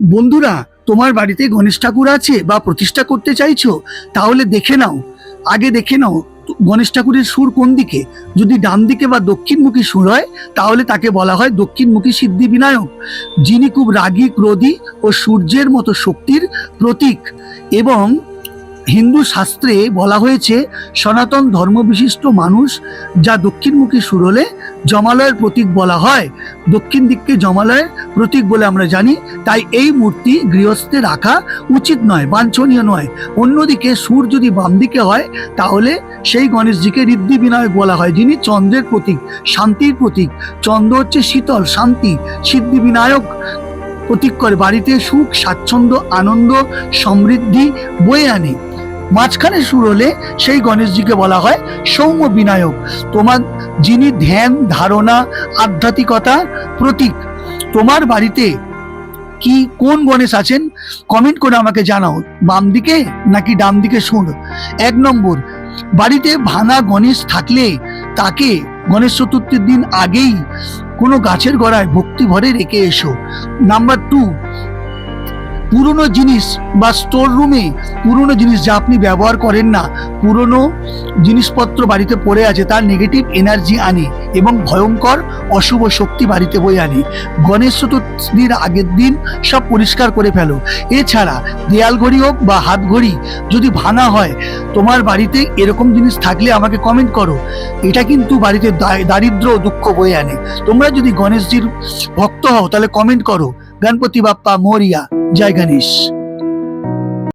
বন্ধুরা, তোমার বাড়িতে গণেশ ঠাকুর আছে বা প্রতিষ্ঠা করতে চাইছো, তাহলে দেখে নাও। আগে দেখে নাও, গণেশ ঠাকুরের সুর কোন দিকে? যদি ডান দিকে বা দক্ষিণমুখী সুর হয়, তাহলে তাকে বলা হয় দক্ষিণমুখী সিদ্ধি বিনায়ক যিনি খুব রাগী, ক্রোধী ও সূর্যের মতো শক্তির প্রতীক এবং হিন্দু শাস্ত্রে বলা হয়েছে, সনাতন ধর্মবিশিষ্ট মানুষ যা দক্ষিণমুখী সুর হলে জমালয়ের প্রতীক বলা হয়। দক্ষিণ দিককে জমালয়ের প্রতীক বলে আমরা জানি, তাই এই মূর্তি গৃহস্থে রাখা উচিত নয়, বাঞ্ছনীয় নয়। অন্যদিকে সুর যদি বাম দিকে হয়, তাহলে সেই গণেশজিকে ঋদ্ধি বিনায়ক বলা হয়, যিনি চন্দ্রের প্রতীক, শান্তির প্রতীক। চন্দ্র হচ্ছে শীতল, শান্তি সিদ্ধি বিনায়ক প্রতীক করে, বাড়িতে সুখ, স্বাচ্ছন্দ্য, আনন্দ, সমৃদ্ধি বয়ে আনে। মাঝখানে সুর হলে সেই গণেশজিকে বলা হয় সৌম্য বিনায়ক। তোমার যিনি ধ্যান, ধারণা আধ্যাত্মিকতার প্রতীক, তোমার বাড়িতে কি কোন গণেশ আছেন? কমেন্ট করে আমাকে জানাও। বাম দিকে নাকি ডান দিকে শুন। এক নম্বর, বাড়িতে ভাঙা গণেশ থাকলে তাকে গণেশ চতুর্থীর দিন আগেই কোনো গাছের গোড়ায় ভক্তি ভরে রেখে এসো। নাম্বার টু পুরনো জিনিস বা স্টোর রুমে পুরনো জিনিস যা আপনি ব্যবহার করেন না, পুরনো জিনিসপত্র বাড়িতে পড়ে আছে, তার নেগেটিভ এনার্জি আনে এবং ভয়ঙ্কর অশুভ শক্তি বাড়িতে বয়ে আনে। গণেশ চতুর্থীর আগের দিন সব পরিষ্কার করে ফেলো। এছাড়া দেয়াল ঘড়ি হোক বা হাত ঘড়ি, যদি ভাঙা হয়, তোমার বাড়িতে এরকম জিনিস থাকলে আমাকে কমেন্ট করো। এটা কিন্তু বাড়িতে দারিদ্র দুঃখ বয়ে আনে। তোমরা যদি গণেশজির ভক্ত হও, তাহলে কমেন্ট করো। গণপতি বাপ্পা, মরিয়া। জয় গণেশ